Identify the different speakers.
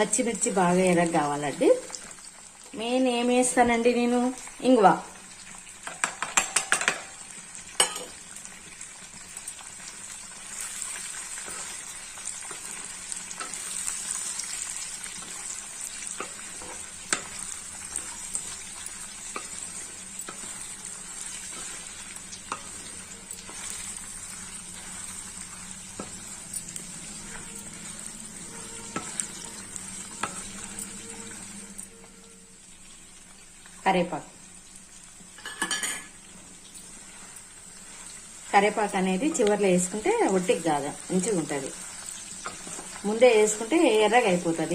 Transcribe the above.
Speaker 1: పచ్చిమిర్చి బాగా ఎర్రగా కావాలండి. మెయిన్ ఏం వేస్తానండి నేను? ఇంగువ. కరేపాకు. కరేపాకు అనేది చివర్లో వేసుకుంటే ఒట్టికి కాదు మంచిగా ఉంటుంది ముందే వేసుకుంటే ఎర్రగా అయిపోతుంది.